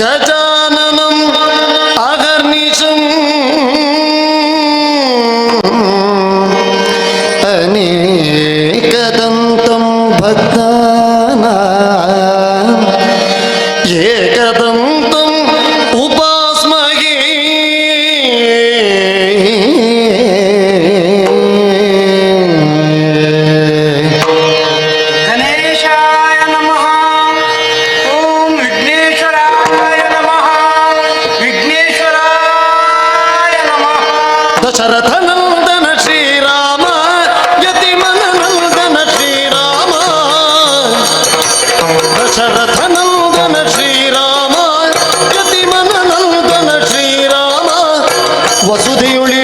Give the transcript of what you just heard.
గజాననం అగర్నిశం అనేకదంతం Bhakta Dasarathanandana Srirama యతిమనందన Srirama Dasarathanandana Srirama యతిమనందన Srirama వసుదేవుళి